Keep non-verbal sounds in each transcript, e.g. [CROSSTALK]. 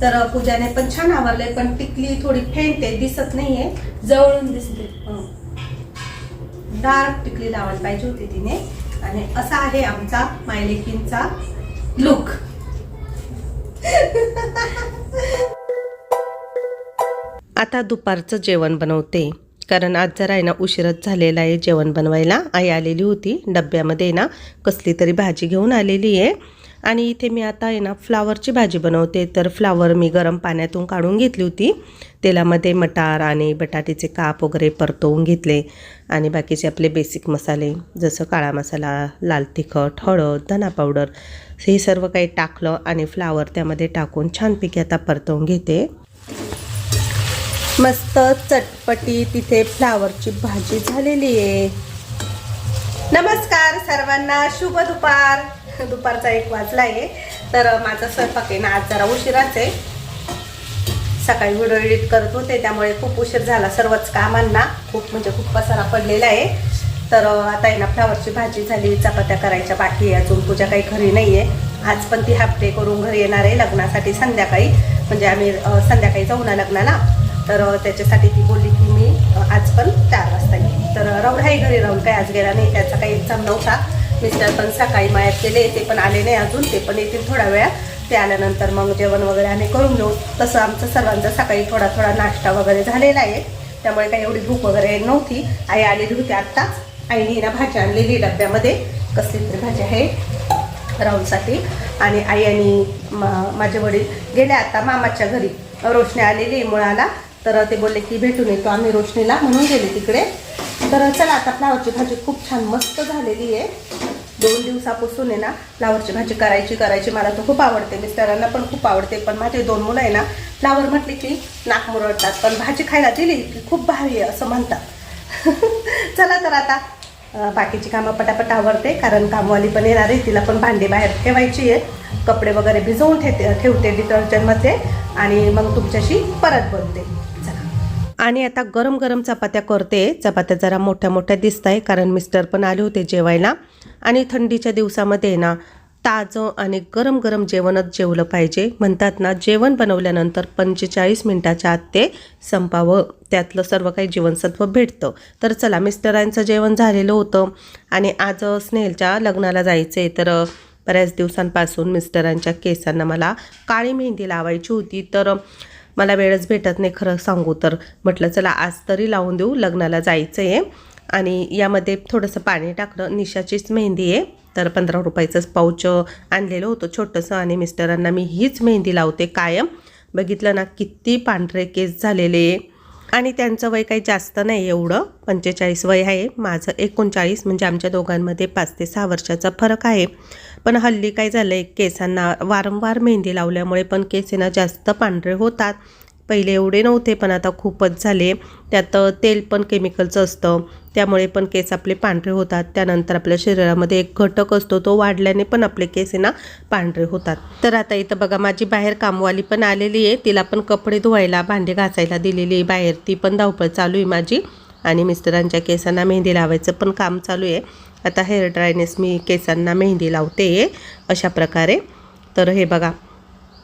तर पूजाने पण छान आवरले पण टिकली थोडी फेंट आहे दिसत नाहीये. जवळून दिसते. डार्क टिकली लावायला पाहिजे होती तिने. आणि असा आहे आमचा मायलेकींचा लुक आता दुपारचं जेवण बनवते. कारण आज जरा आहे ना उशीरच झालेला आहे जेवण बनवायला. आई आलेली होती डब्यामध्ये ना कसली तरी भाजी घेऊन आलेली आहे. आणि इथे मी आता आहे ना फ्लावरची भाजी बनवते. तर फ्लावर मी गरम पाण्यातून काढून घेतली होती. तेलामध्ये मटार आणि बटाट्याचे काप वगैरे परतवून घेतले. आणि बाकीचे आपले बेसिक मसाले जसं काळा मसाला लाल तिखट हळद धना पावडर हे सर्व काही टाकलं आणि फ्लावर त्यामध्ये टाकून छानपैकी आता परतवून घेते. मस्त चटपटी तिथे फ्लावरची भाजी झालेली आहे. नमस्कार सर्वांना शुभ दुपार. [LAUGHS] दुपारचा एक वाजला आहे. तर माझा स्वयंपाक आहे ना आज जरा उशिराच आहे. सकाळी व्हिडिओ एडिट करत होते त्यामुळे खूप उशीर झाला. सर्वच कामांना खूप म्हणजे खूप पसारा पडलेला आहे. तर आता आहे ना फ्लावरची भाजी झाली चपात्या करायच्या बाकी आहे. अजून पूजा काही घरी नाही आहे आज पण ती हाफ डे करून घरी येणार आहे लग्नासाठी संध्याकाळी. म्हणजे आम्ही संध्याकाळी जाऊ ना लग्नाला. तर त्याच्यासाठी ती बोलली की मी आज पण चार वाजता येईल तर राहुल आहे घरी राहुल काही आज गेला नाही त्याचा काही एक्झाम नव्हता मिस्टर पण सकाळी मायात केले ते पण आले नाही अजून ते पण येतील थोड्या वेळा. ते आल्यानंतर मग जेवण वगैरे आम्ही करून घेऊ. तसं आमचं सर्वांचा सकाळी थोडा थोडा नाश्ता वगैरे झालेला आहे. त्यामुळे काही एवढी भूक वगैरे नव्हती. आई आलेली होती आत्ताच आईने ना भाजी आणलेली डब्यामध्ये. कसली तरी भाजी आहे. राहुलसाठी. आणि आई आणि मा- माझे वडील गेले आता मामाच्या घरी. रोशनी आलेली आहे मुळाला. तर ते बोलले की भेटून येतो आम्ही रोशनीला. म्हणून गेले तिकडे. तर चला आता फ्लावरची भाजी खूप छान मस्त झालेली आहे. दोन दिवसापासून आहे ना फ्लावरची भाजी करायची करायची मला तर खूप आवडते. मिस्टरांना पण खूप आवडते पण माझे दोन मुलं आहे ना फ्लावर म्हटली की नाक मुरडतात पण भाजी खायला दिली की खूप भारी आहे असं म्हणतात. [LAUGHS] चला तर आता बाकीची कामं पटापट आवडते कारण कामवाली पण येणार आहे तिला पण भांडी बाहेर ठेवायची आहेत. कपडे वगैरे भिजवून ठेवते ठेवते डिटर्जंटमध्ये आणि मग तुमच्याशी परत बोलते. आणि आता गरम गरम चपात्या करते. चपात्या जरा मोठ्या मोठ्या दिसत आहे कारण मिस्टर पण आले होते जेवायला. आणि थंडीच्या दिवसामध्ये ना ताजं आणि गरम गरम जेवणच जेवलं पाहिजे. म्हणतात ना जेवण बनवल्यानंतर पंचेचाळीस मिनटाच्या आत ते संपावं. त्यातलं सर्व काही जीवनसत्व भेटतं. तर चला मिस्टरांचं जेवण झालेलं होतं. आणि आज स्नेहलच्या लग्नाला जायचं आहे तर बऱ्याच दिवसांपासून मिस्टरांच्या केसांना मला काळी मेहंदी लावायची होती. तर मला वेळच भेटत नाही खरं सांगू तर. म्हटलं चला आज तरी लावून देऊ लग्नाला जायचं आहे आणि यामध्ये थोडंसं पाणी टाकलं. निशाचीच मेहंदी आहे. तर पंधरा रुपयाचंच पाऊच आणलेलं होतं छोटंसं आणि मिस्टरांना मी हीच मेहंदी लावते कायम. बघितलं ना किती पांढरे केस झालेले. आहे आणि त्यांचं वय काही जास्त नाही एवढं. पंचेचाळीस वय आहे. माझं एकोणचाळीस म्हणजे आमच्या दोघांमध्ये पाच ते सहा वर्षाचा फरक आहे. पण हल्ली काय झालं आहे केसांना वारंवार मेहंदी लावल्यामुळे पण केसेना जास्त पांढरे होतात. पहिले एवढे नव्हते पण आता खूपच झाले. त्यात तेल पण केमिकलचं असतं. त्यामुळे पण केस आपले पांढरे होतात. त्यानंतर आपल्या शरीरामध्ये एक घटक असतो तो वाढल्याने पण आपले केस आहे ना पांढरे होतात. तर आता इथं बघा माझी बाहेर कामवाली पण आलेली आहे. तिला पण कपडे धुवायला भांडे घासायला दिलेली आहे. बाहेर ती पण धावपळ चालू आहे माझी. आणि मिस्टरांच्या केसांना मेहंदी लावायचं पण काम चालू आहे. आता हेअर ड्रायनेस मी केसांना मेहंदी लावते अशा प्रकारे. तर हे बघा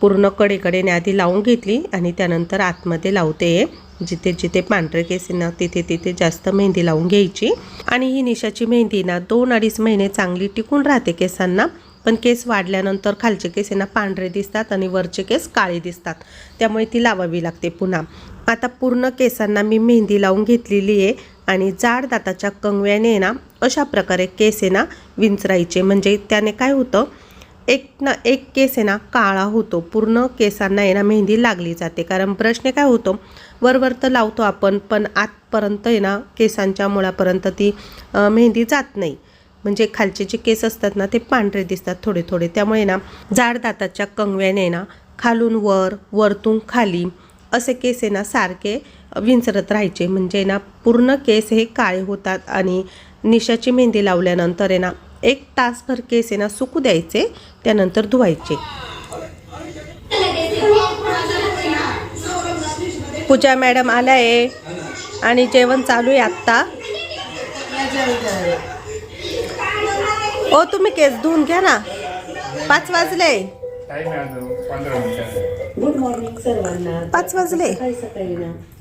पूर्ण कडेकडेने आधी लावून घेतली आणि त्यानंतर आतमध्ये लावते. जिथे जिथे पांढरे केस ना तिथे तिथे जास्त मेहंदी लावून घ्यायची. आणि ही निशाची मेहंदी ना दोन अडीच महिने चांगली टिकून राहते केसांना. पण केस वाढल्यानंतर खालचे केस यांना पांढरे दिसतात आणि वरचे केस काळे दिसतात. त्यामुळे ती लावावी लागते पुन्हा. आता पूर्ण केसांना मी मेहंदी लावून घेतलेली आहे. आणि जाड दाताच्या कंगव्याने ना अशा प्रकारे केस आहे ना विंचरायचे. म्हणजे त्याने काय होतं एक ना एक केस आहे ना काळा होतो. पूर्ण केसांना आहे ना मेहंदी लागली जाते. कारण ब्रशने काय होतो वरवर तर लावतो आपण पण आतपर्यंत आहे ना केसांच्या मुळापर्यंत ती मेहंदी जात नाही. म्हणजे खालचे जे केस असतात ना ते पांढरे दिसतात थोडे थोडे. त्यामुळे ना जाड दाताच्या कंगव्याने ना खालून वर वरतून खाली असे केस आहे ना सारखे विंचरत राहायचे. म्हणजे ना पूर्ण केस हे काळे होतात आणि निशाची मेहंदी लावल्यानंतर आहे ना एक तासभर केस आहे ना सुकू द्यायचे त्यानंतर धुवायचे. पूजा मॅडम आल्या आहे आणि जेवण चालू आहे आत्ता. ओ तुम्ही केस धुवून घ्या ना. पाच वाजले. पाच वाजले.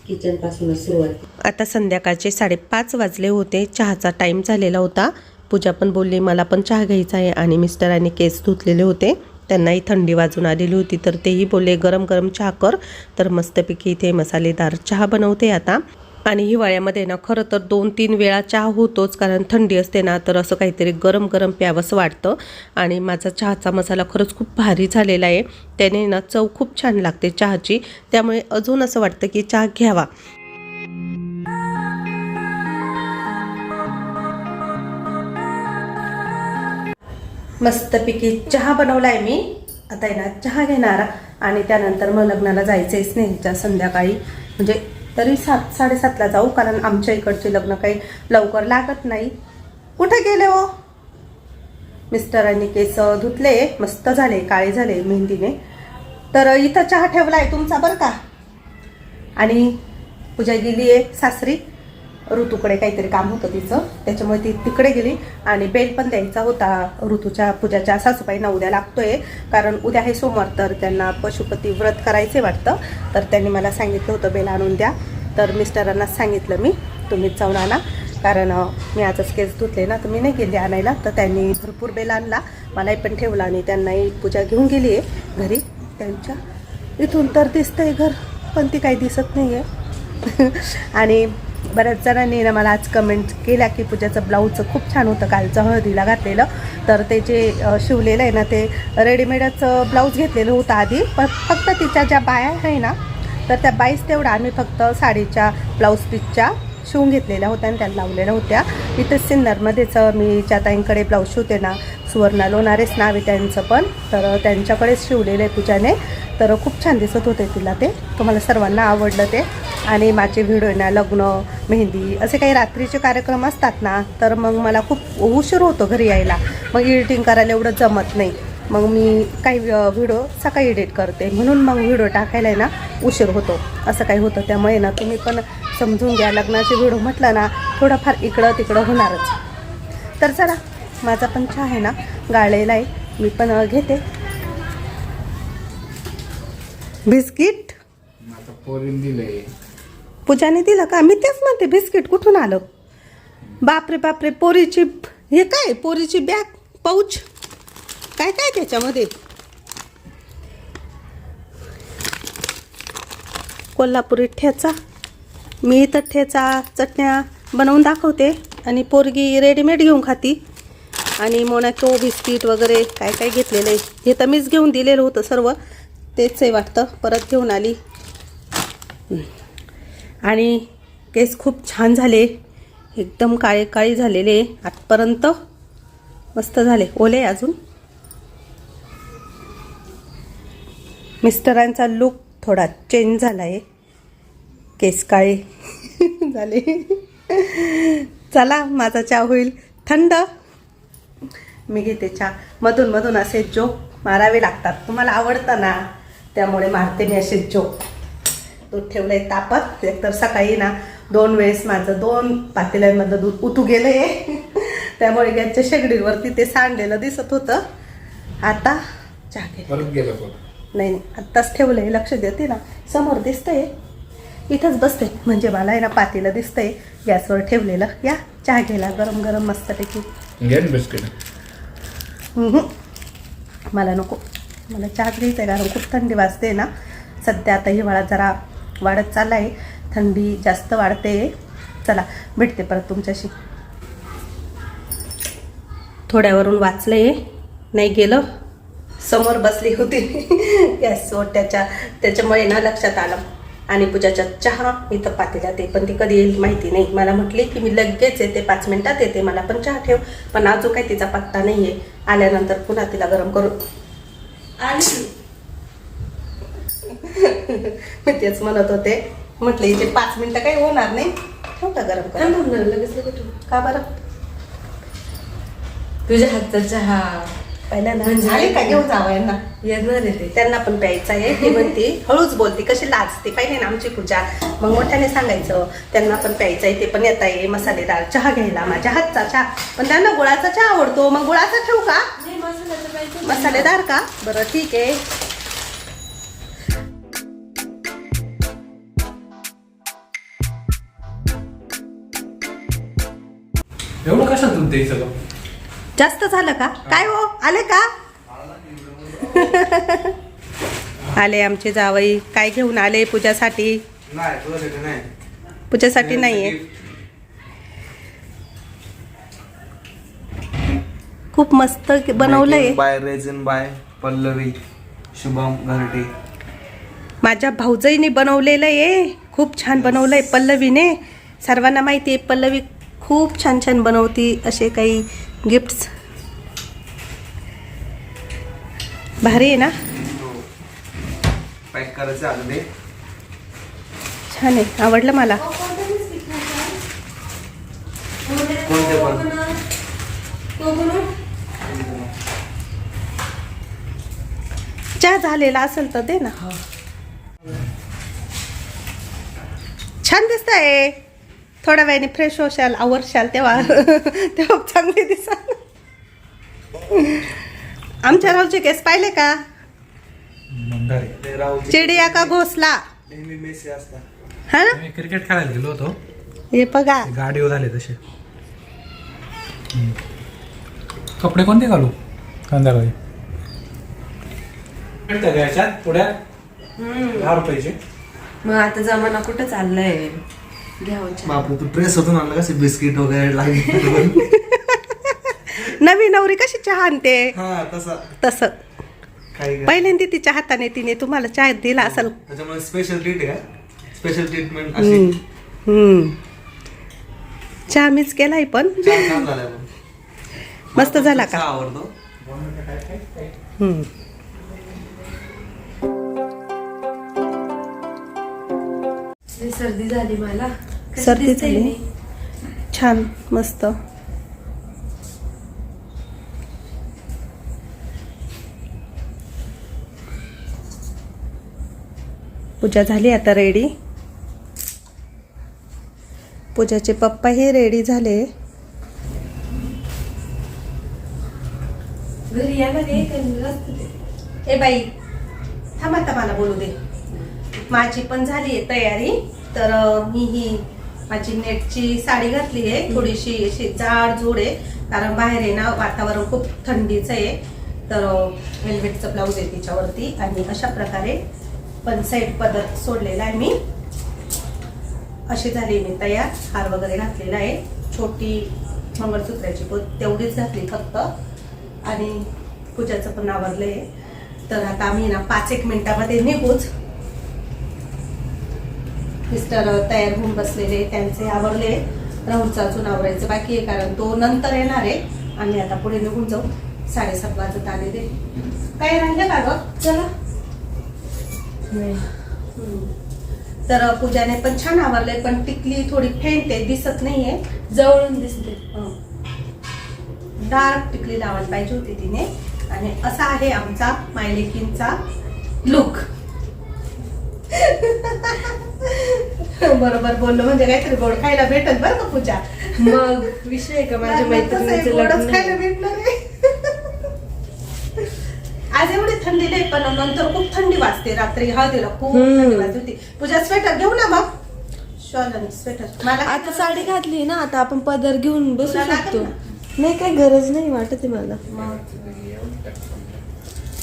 किचनपासूनच सुरुवात आता संध्याकाळचे साडेपाच वाजले होते. चहाचा टाईम झालेला होता. पूजा पण बोलली मला पण चहा घ्यायचा आहे. आणि मिस्टरांनी केस धुतलेले होते. त्यांनाही थंडी वाजून आलेली होती तर तेही बोलले गरम गरम चहा कर. तर मस्तपैकी इथे मसालेदार चहा बनवते आता. आणि हिवाळ्यामध्ये ना खरं तर दोन तीन वेळा चहा होतोच कारण थंडी असते ना तर असं काहीतरी गरम गरम प्यावंसं वाटतं. आणि माझा चहाचा मसाला खरंच खूप भारी झालेला आहे. त्याने ना चव खूप छान लागते चहाची. त्यामुळे अजून असं वाटतं की चहा घ्यावा. मस्तपैकी चहा बनवला आहे मी. आता आहे ना चहा घेणार. आणि त्यानंतर मग लग्नाला जायचं आहे स्नेहच्या संध्याकाळी. म्हणजे तरी सात साडेसातला जाऊ कारण आमच्या इकडचे लग्न काही लवकर लागत नाही. कुठे गेले हो? मिस्टरांनी केस धुतले मस्त झाले काळे झाले मेहंदीने. तर इथं चहा ठेवला आहे तुमचा बरं का? आणि पूजा गेली आहे सासरी? ऋतूकडे काहीतरी काम होतं तिचं. त्याच्यामुळे ती तिकडे गेली आणि बेल पण द्यायचा होता ऋतूच्या पूजाच्या. सासूबाईंना उद्या लागतोय कारण उद्या आहे सोमवार तर त्यांना पशुपती व्रत करायचे वाटतं. तर त्यांनी मला सांगितलं होतं बेल आणून द्या. तर मिस्टरांनाच सांगितलं मी तुम्हीच जाऊन आणा. कारण मी आजच केस धुतले ना तर मी नाही गेली आणायला. तर त्यांनी भरपूर बेल आणला. मलाही पण ठेवला आणि त्यांनाही पूजा घेऊन गेली आहे घरी. त्यांच्या इथून तर दिसतंय घर पण ती काही दिसत नाही आहे [LAUGHS] आणि बऱ्याच जणांनी ना मला आज कमेंट केल्या की पूजाचं ब्लाऊजचं खूप छान होतं कालचं हळदीला घातलेलं. तर ते जे शिवलेलं आहे ना ते रेडीमेडच ब्लाऊज घेतलेलं होतं आधी. पण फक्त तिच्या ज्या बाया आहे ना तर त्या बाईस तेवढा आम्ही फक्त साडीच्या ब्लाऊज पीसच्या शिवून घेतलेल्या होत्या आणि त्या लावलेल्या होत्या. इथं सिन्नरमध्येच मी ज्या ताईंकडे ब्लाऊज शिवते ना सुवर्णा लोणारेच नाव आहे त्यांचं पण. तर त्यांच्याकडेच शिवलेलं आहे पूजाने. तर खूप छान दिसत होते तिला ते. तुम्हाला सर्वांना आवडलं ते. आणि माझे व्हिडिओ ना लग्न मेहंदी असे काही रात्रीचे कार्यक्रम असतात ना तर मग मला खूप उशीर होतो घरी यायला. मग एडिटिंग करायला एवढं जमत नाही. मग मी काही व्हिडिओ सकाळी एडिट करते. म्हणून मग व्हिडिओ टाकायला आहे ना उशीर होतो. असं काही होतं. त्यामुळे ना तुम्ही पण समजून घ्या. लग्नाचे व्हिडिओ म्हटलं ना थोडंफार इकडं तिकडं होणारच. तर चला माझा पण चहा आहे ना गाळलेला आहे. मी पण घेते. बिस्किट? पूजाने दिलं का? मी तेच म्हणते बिस्किट कुठून आलं? बापरे बापरे पोरीची हे काय पोरीची बॅग पाऊच? काय काय त्याच्यामध्ये? कोल्हापुरी ठेचा. मी तर ठेचा चटण्या बनवून दाखवते आणि पोरगी रेडीमेड घेऊन खाती. आणि मोनॅको बिस्किट वगैरे काय काय घेतलेलं आहे. हे तर मीच घेऊन दिलेलं होतं सर्व. तेच आहे वाटतं. परत घेऊन आली. आणि केस खूप छान झाले. एकदम काळे काळी झालेले. आजपर्यंत मस्त झाले. ओले अजून. मिस्टरांचा लुक थोडा चेंज झाला आहे केस काळे [LAUGHS] झाले. चला माझा चहा होईल. थंड. मी घेते चहा. मधून मधून असे जोक मारावे लागतात. तुम्हाला आवडतं ना? त्यामुळे मारते मी असे जोक दूध ठेवलंय तापत. एकतर सकाळी ना दोन वेळेस माझं दोन पातेल्यांमधलं दूध उतू गेलंय. [LAUGHS] त्यामुळे गॅसच्या शेगडीवरती ते सांडलेलं दिसत होतं. आता चहा गेलं नाही नाही. आत्ताच ठेवलंय. लक्ष देते ना समोर दिसतंय. इथंच बसते. म्हणजे मला आहे ना पातेलं दिसतंय. गॅसवर ठेवलेलं. या चहा घ्यायला. गरम गरम मस्तपैकी बिस्किट. मला नको. मला चहाच घ्यायचा आहे कारण खूप थंडी वाजते ना. सध्या आता हिवाळा जरा वाढत चालला आहे थंडी जास्त वाढते. चला भेटते परत तुमच्याशी. थोड्यावरून वाचलंय. नाही गेलं. समोर बसली होती. [LAUGHS] गॅसवर त्याच्या त्याच्यामुळे ना लक्षात आलं. आणि पूजाच्या चहा इथं पातेल्यात ते पण ती कधी येईल माहिती नाही. मला म्हटली की मी लगेच येते पाच मिनिटात येते मला पण चहा ठेव. पण अजून काही तिचा पत्ता नाही आहे. आल्यानंतर पुन्हा तिला गरम करू. आणि? [LAUGHS] मी तेच म्हणत होते. म्हटलं इथे पाच मिनिटं काही होणार नाही. ठेव का गरम करा लगेच का बरं? तुझ्या हातचा चहा. पहिल्यांदा म्हणजे आले का? घेऊन जावं यांना? येणार ते. त्यांना पण प्यायचं आहे. ती म्हणते हळूच बोलते कशी लाजते? काही नाही ना आमची पूजा. मग मोठ्याने सांगायचं त्यांना पण प्यायचं आहे ते पण येत आहे मसालेदार चहा घ्यायला माझ्या हातचा चहा. पण त्यांना गुळाचा चहा आवडतो. मग गुळाचा ठेवू का? पाहिजे मसालेदार का? बरं ठीक आहे. एवढं तुमचं हे सगळं? जास्त झालं का? काय हो? आले का? [LAUGHS] आले आमचे जावई. काय घेऊन आले पूजासाठी? नाही तुझ्यासाठी नाही. पूजासाठी नाहीये. खूप मस्त बनवलंय. बाय रेझन बाय पल्लवी. शुभम घरटे. माझ्या भाऊजाईने बनवलेलं आहे. खूप छान बनवलंय पल्लवीने. सर्वांना माहिती आहे पल्लवी खूप छान छान बनवती असे काही गिफ्ट्स? भारी आहे ना? पॅक करायचं छान आहे. आवडलं मला. कोणते चहा झालेला असेल तर दे ना. छान दिसत आहे थोड्या वेळाने फ्रेश होशाल आवरशाल तेव्हा. [LAUGHS] तेव्हा चांगले दिसाल. आमच्या राहूचे केस पाहिले का? चिडिया का घोसला? हा? क्रिकेट खेळायला गेलो होतो. हे बघा. गाडीवर झाले तसे. कपडे कोणते घालू? संध्याकाळी भेटतं का याच्यात? पुढ्या? दहा रुपयाचे. मग आता जमाना कुठं चाललाय. बापरे तू ड्रेस होतो ना कसे बिस्किट वगैरे लागेल [LAUGHS] नवी नवरी कशी चहा आणते हा तसा तसं काही. पहिल्यांदा तिच्या हाताने तिने तुम्हाला चहा दिला असेल त्याच्यामुळे स्पेशल ट्रीट आहे का स्पेशल ट्रीटमेंट हम्म. अशी हम्म. चहा मीच केलाय पण छान छान झालाय पण. मस्त झाला का? चहा आवडतो हम्म. लई सर्दी झाली मला सर्दी झाली? छान मस्त. पूजा झाली आता रेडी. पूजाचे पप्पा हे रेडी झाले. घरी या ए बाई थांब आता मला बोलू दे. माझी पण झाली आहे तयारी तर मी ही माझी नेटची साडी घातली आहे. थोडीशी अशी जाड जोड आहे. कारण बाहेर आहे ना वातावरण खूप थंडीचं आहे. तर वेलवेटचं ब्लाऊज आहे तिच्यावरती. आणि अशा प्रकारे पण साईड पदर सोडलेला आहे मी. अशी झाली मी तयार. हार वगैरे घातलेला आहे. छोटी मंगळसूत्राची पोत तेवढीच घातली फक्त. आणि पूजाचं पण आवरलंय. तर आता आम्ही ना पाच एक मिनिटामध्ये निघूच. मिस्टर तयार होऊन बसलेले त्यांचे आवरले राहुलचं अजून आवरायचं बाकी आहे कारण तो नंतर येणार आहे. आम्ही आता पुढे निघून जाऊ. साडेसात वाजत आले ते. काय राहिलं का ग? चला. तर पूजाने पण छान आवरले पण टिकली थोडी फेंट आहे दिसत नाहीये. जवळून दिसते. डार्क टिकली लावायला पाहिजे होती तिने. आणि असा आहे आमचा मायलेकींचा लुक [LAUGHS] बरोबर बोललो. म्हणजे काहीतरी गोड खायला भेटत बरं का पूजा? मग विषय आहे का [LAUGHS] माझ्या मैत्रिणीचं गोडच लग्न? खायला. भेटणार आहे. [LAUGHS] आज एवढी थंडी नाही पण नंतर खूप थंडी वाजते रात्री. हळदीला खूप हम्म. थंडी वाजते. होती पूजा स्वेटर घेऊ ना मग? शॉल आणि स्वेटर मला आता साडी घातली ना आता आपण पदर घेऊन बसू तुला लागेल शकतो? नाही काय गरज नाही वाटत आहे मला. मग.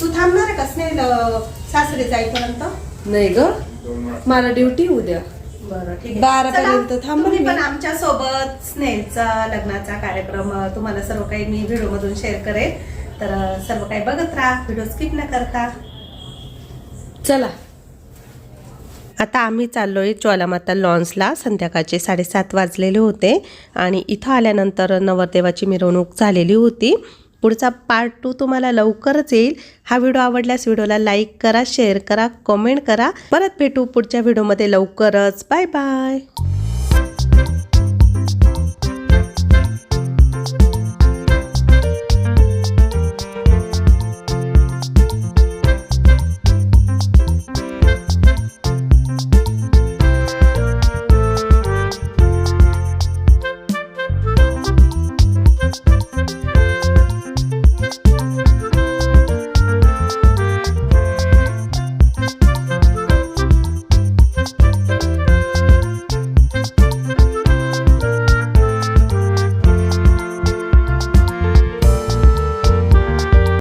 तू थांबणार आहे का स्नेल अं, सासरे जाईपर्यंत? नाही ग. मला ड्युटी उद्या. बरं ठीक आहे. बारापर्यंत चला, थांबा तुम्ही मी. पण आमच्यासोबत स्नेहचा लग्नाचा कार्यक्रम अं, तुम्हाला सर्व काही मी व्हिडिओ मधून शेअर करेन. तर अं, सर्व काही बघत राहा व्हिडिओ स्किप न करता. चला. आता आम्ही चाललोय ज्वालामाता लॉन्सला. संध्याकाळचे साडेसात वाजलेले होते आणि इथं आल्यानंतर नवरदेवाची मिरवणूक झालेली होती. पुढचा पार्ट टू तुम्हाला लवकरच येईल. हा व्हिडिओ आवडल्यास व्हिडिओला लाईक करा शेअर करा कमेंट करा. परत भेटू पुढच्या व्हिडिओमध्ये लवकरच. Bye bye